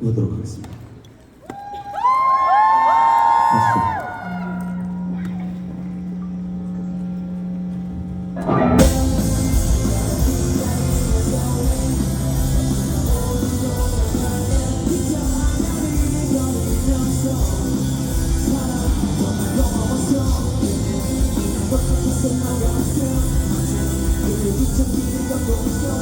해보도록 하겠습니다. 아시죠? Don't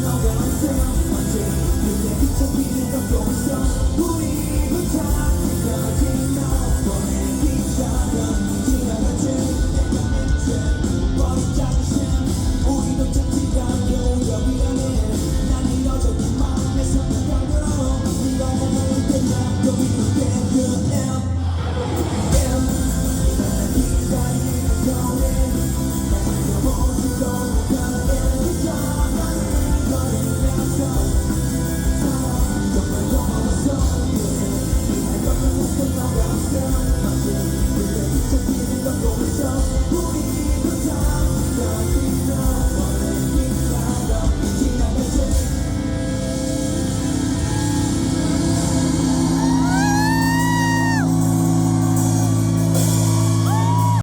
너와 함께 언제 그대 비춰 비는 것도 yourself.